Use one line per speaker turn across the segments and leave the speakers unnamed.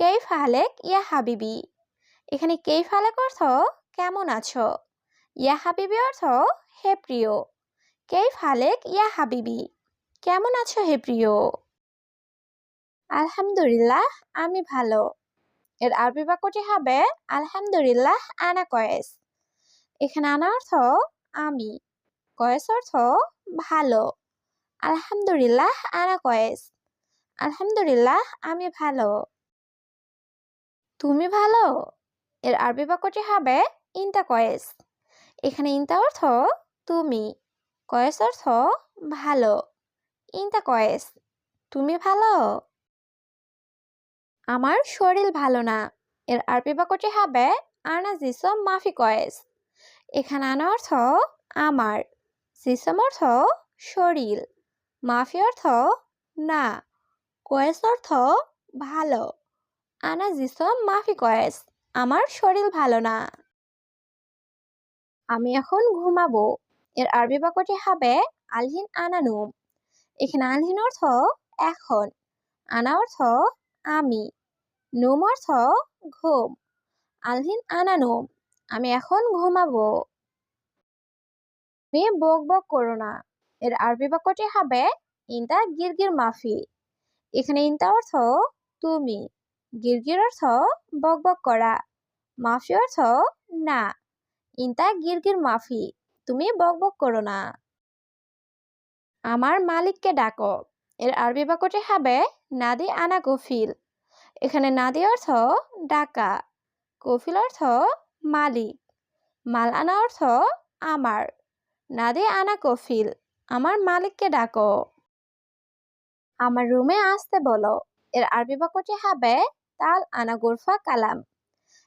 কেইফ হালেক ইয়া হাবিবি। এখানে কেইফ হালেক অর্থ কেমন আছো? ইয়া হাবিবি অর্থ হে প্রিয়। কেইফ হালেক ইয়া হাবিবি। কেমন আছো হে প্রিয়? আলহামদুলিল্লাহ, আমি ভালো। এর আরবি বাক্যটি হবে আলহামদুলিল্লাহ, আনা কয়েস। এখানে আনা অর্থ আমি। কয়েস অর্থ ভালো। আলহামদুলিল্লাহ, আনা কয়েস। আলহামদুলিল্লাহ, আমি ভালো। তুমি ভালো? এর আরবি বাক্যটি হবে ইনতা কয়েস। এখানে ইনতা অর্থ তুমি কয়েস অর্থ ভালো ইনতা কয়েস, তুমি ভালো আমার শরীর ভালো না এর আরবি বাক্যটি হবে আনা জিসম মাফি কয়েস এখানে আনা অর্থ আমার জিসম অর্থ শরীর মাফি অর্থ না কয়েস অর্থ ভালো আনা জিসম মাফি কয়েস আমার শরীর ভালো না। আমি এখন ঘুমাবো। এর আরবি বাক্যটি হবে আলহিন আনানুম এখানে আলহিন অর্থ এখন। আনা অর্থ আমি। নুম অর্থ ঘুম। আলহিন আনানুম আমি এখন ঘুমাবো। তুমি বক বক করো না। এর আরবি বাক্যটি হবে ইনতা গিরগির মাফি। এখানে ইনতা অর্থ তুমি। গিরগির অর্থ বকবক করা। মাফি অর্থ না। ইনতা গিরগির মাফি, তুমি বকবক করো না। আমার মালিককে ডাকো। এর আরবি বাক্যটি হবে, নাদি আনা গফিল। এখানে নাদি অর্থ ডাকা। কফিল অর্থ মালিক। মাল আনা অর্থ আমার। নাদি আনা কফিল আমার মালিককে ডাকো। আমার রুমে আসতে বলো। এর আরবি বাক্যটি হবে তাল, আনা, গোরফা, কালাম।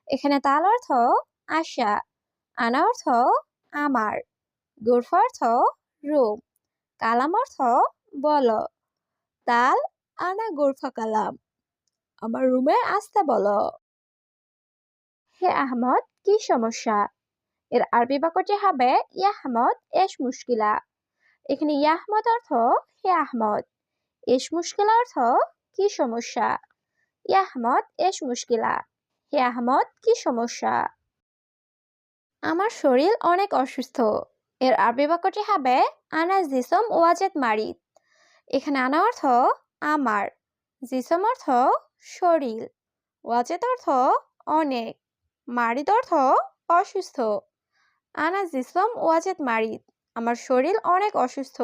এখানে তাল অর্থ আশা, আনা অর্থ আমার। গোরফা অর্থ রুম, কালাম অর্থ বল। তাল, আনা, গোরফা, কালাম। আমার রুমে আসতে বলো। হে আহমদ, কি সমস্যা? এর আরবি বাক্যটি হবে ইয়া আহমদ এস মুশকিলা। এখানে ইয়াহমদ অর্থ হে আহমদ। এস মুশকিলা অর্থ কি সমস্যা? ইয়া আহমদ এস মুশকিলা। হে আহমদ, কি সমস্যা? আমার শরীর অনেক অসুস্থ। এর আরবি বাক্যটি হবে আনা জিসম ওয়াজেদ মারিদ। এখানে আনা অর্থ আমার। জিসম অর্থ শরীর। ওয়াজেদ অর্থ অনেক। মারিদ অর্থ অসুস্থ। আনা জিসম ওয়াজেদ মারিদ। আমার শরীর অনেক অসুস্থ।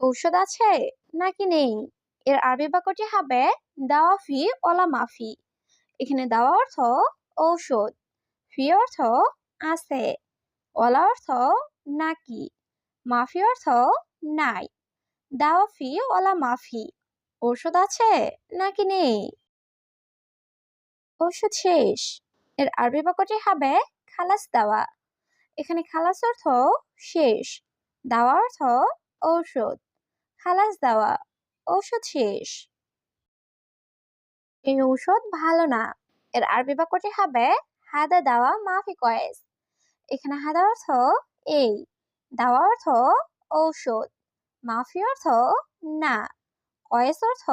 ঔষধ আছে নাকি নেই? এর আরবি বাক্যটি হবে দাওয়া ফি ওলা মাফি। এখানে দাওয়া অর্থ ঔষধ, ফি অর্থ আছে, ওলা অর্থ নাকি, মাফি অর্থ নাই দাওয়া ফি ওলা মাফি, ঔষধ আছে নাকি নেই। ঔষধ শেষ। এর আরবি বাক্যটি হবে খালাস দাওয়া। এখানে খালাস অর্থ শেষ, দাওয়া অর্থ ঔষধ, খালাস দেওয়া। ঔষধ শেষ। এই ঔষধ ভালো না। এর আরবি বাক্যটি হবে, হাদা দাওয়া মাফি কয়েস। এখানে হাদা অর্থ এই। দাওয়া অর্থ ঔষধ। মাফি অর্থ না। কয়েস অর্থ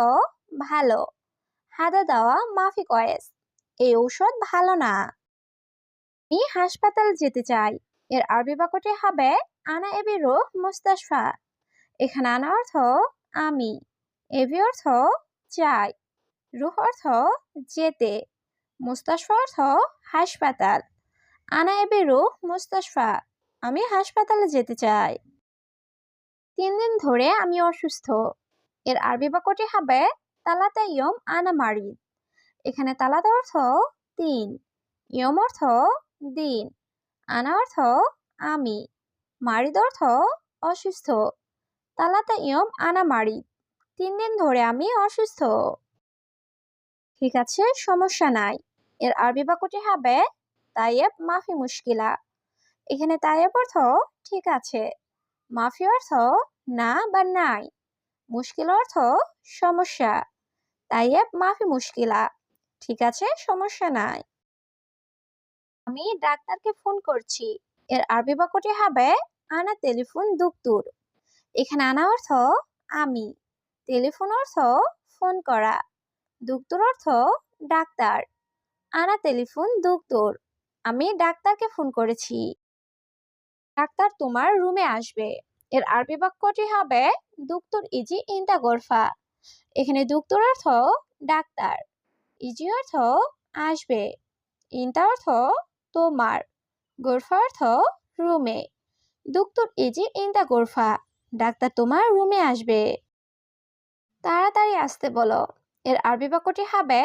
ভালো। হাদা দাওয়া মাফি কয়েস। এই ঔষধ ভালো না। আমি হাসপাতাল যেতে চাই। এর আরবি বাক্যটি হবে, আনা এবি রোহ মুস্তাশফা। এখানে আনা অর্থ আমি। এবি অর্থ চাই রুহ অর্থ যেতে মুস্তাশফা অর্থ হাসপাতাল। আনা এবি রুহ মুস্তাশফা, আমি হাসপাতালে যেতে চাই। তিন দিন ধরে আমি অসুস্থ। এর আরবি বাক্যটি হবে তালাতা ইয়ম আনা মারিদ। এখানে তালাতা অর্থ তিন, ইয়ম অর্থ দিন, আনা অর্থ আমি, মারিদ অর্থ অসুস্থ। তালাতা ইয়ম আনা মারিদ। তিন দিন ধরে আমি অসুস্থ। ঠিক আছে, সমস্যা নাই। এর আরবি বাক্যটি হবে তাইয়েব মাফি মুশকিলা। এখানে তাইয়েব অর্থ ঠিক আছে। মাফি অর্থ না বা নাই। মুশকিল অর্থ সমস্যা। তাইয়েব মাফি মুশকিলা। ঠিক আছে, সমস্যা নাই। আমি ডাক্তারকে ফোন করছি। এর আরবি বাক্যটি হবে আনা টেলিফোন দুক্তুর এখানে আনা অর্থ আমি। টেলিফোন অর্থ ফোন করা, দুক্তুর অর্থ ডাক্তার। আনা টেলিফোন দুক্তুর, আমি ডাক্তারকে ফোন করেছি। ডাক্তার তোমার রুমে আসবে। এর আরবি বাক্যটি হবে দুক্তুর ইজি ইনটা গোরফা। এখানে দুক্তুর অর্থ ডাক্তার, ইজি অর্থ আসবে। ইনটা অর্থ তোমার, গোরফা অর্থ রুমে। দুক্তুর ইজি ইনটা গোরফা, ডাক্তার তোমার রুমে আসবে। তাড়াতাড়ি আসতে বলো। এর আরবি বাক্যটি হবে,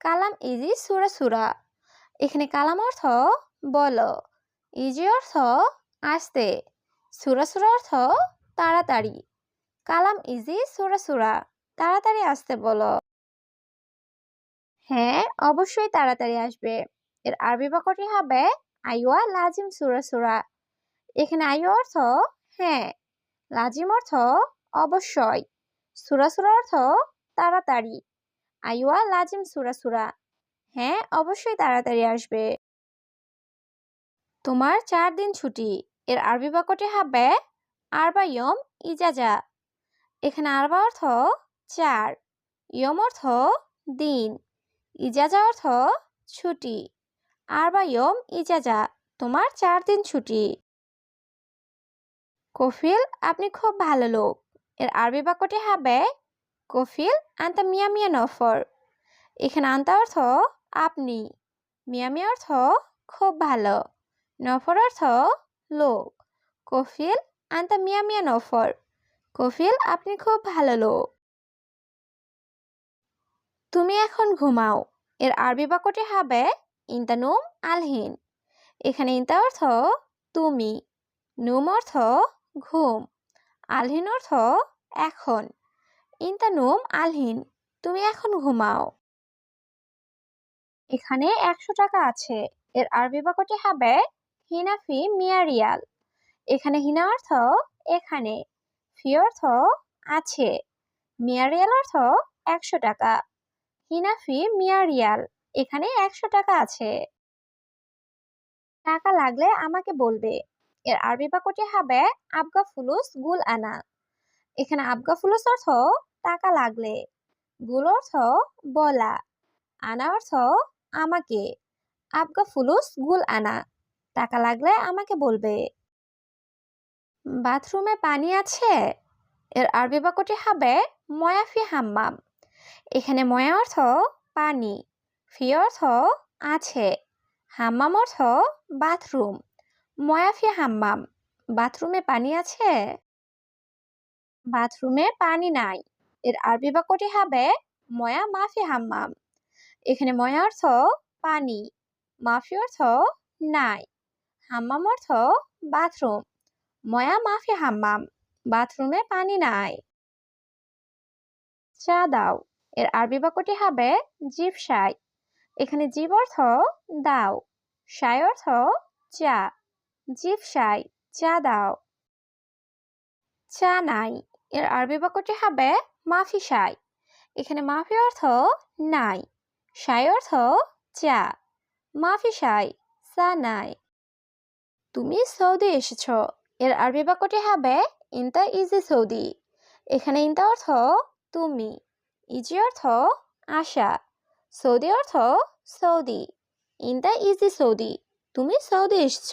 কালাম ইজি সুরা সুরা। এখানে কালাম অর্থ, বলো। ইজি অর্থ, আসতে। সুরা সুরা অর্থ, তাড়াতাড়ি। কালাম ইজি সুরা সুরা, তাড়াতাড়ি আসতে বলো। হ্যাঁ অবশ্যই তাড়াতাড়ি আসবে। এর আরবি বাক্যটি হবে আইওয়া লাজিম সুরা সুরা। এখানে আইও অর্থ হ্যাঁ। লাজিম অর্থ, অবশ্যই। সুরা সুরা অর্থ তাড়াতাড়ি। আইওয়া লাজিম সুরা সুরা। হ্যাঁ অবশ্যই তাড়াতাড়ি আসবে। তোমার চার দিন ছুটি। এর আরবি বাক্যটি হবে আরবা ইয়ম ইজাজা। এখানে আরবা অর্থ চার। ইয়ম অর্থ দিন। ইজাজা অর্থ ছুটি। আরবা ইয়ম ইজাজা। তোমার চার দিন ছুটি। কফিল, আপনি খুব ভালো লোক। এর আরবি বাক্যটি হবে কফিল আন্তা মিয়া নফর। এখানে আন্তা অর্থ আপনি, মিয়া মিয়া অর্থ খুব ভালো, নফর অর্থ লোক। কফিল আন্তা মিয়া নফর, কফিল আপনি খুব ভালো লোক। তুমি এখন ঘুমাও, এর আরবি বাক্যটি হবে ইন্তানুম আলহিন। এখানে ইন্তা অর্থ তুমি, নুম অর্থ ঘুম। আলহিন অর্থ এখন। ইন্তানুম আলহিন, তুমি এখন ঘুমাও। এখানে একশো টাকা আছে। এর আরবি বাক্যটি হবে হিনাফি মিয়া রিয়াল এখানে হিনা অর্থ এখানে, ফি অর্থ আছে। মিয়া রিয়াল অর্থ একশো টাকা। হিনাফি মিয়া রিয়াল এখানে একশো টাকা আছে। টাকা লাগলে আমাকে বলবে। এর আরবি বাক্যটি হবে আবগা ফুলুস গুল আনা। এখানে আবগা ফুলুস অর্থ টাকা লাগলে, গুল অর্থ বলা, আনা অর্থ আমাকে আবগা ফুলুস গুল আনা, টাকা লাগলে আমাকে বলবে। বাথরুমে পানি আছে? এর আরবি বাক্যটি হবে ময়াফি হাম্মাম। এখানে ময়া অর্থ পানি, ফি অর্থ আছে, হাম্মাম অর্থ বাথরুম। ময়াফি হাম্মাম, বাথরুমে পানি আছে? বাথরুমে পানি নাই। এর আরবি বাক্যটি হবে ময়া মাফি হাম্মাম। এখানে ময়া অর্থ পানি, মাফি অর্থ নাই। হাম্মাম অর্থ বাথরুম। ময়া মাফি হাম্মাম, বাথরুমে পানি নাই। চা দাও। এর আরবি বাক্যটি হবে জিভ সাই। এখানে জীব অর্থ দাও, সাই অর্থ চা। জিভ সাই, চা দাও। চা নাই, এর আরবি বাক্যটি হবে মাফি সাই। এখানে মাফি অর্থ নাই, সাই অর্থ চা। মাফি সাই, চা নাই। তুমি সৌদি এসেছ, এর আরবি বাক্যটি হবে ইন্তা ইজি সৌদি। এখানে ইন্তা অর্থ তুমি, ইজি অর্থ আশা, সৌদি অর্থ সৌদি। ইন্তা ইজি সৌদি, তুমি সৌদি এসেছ।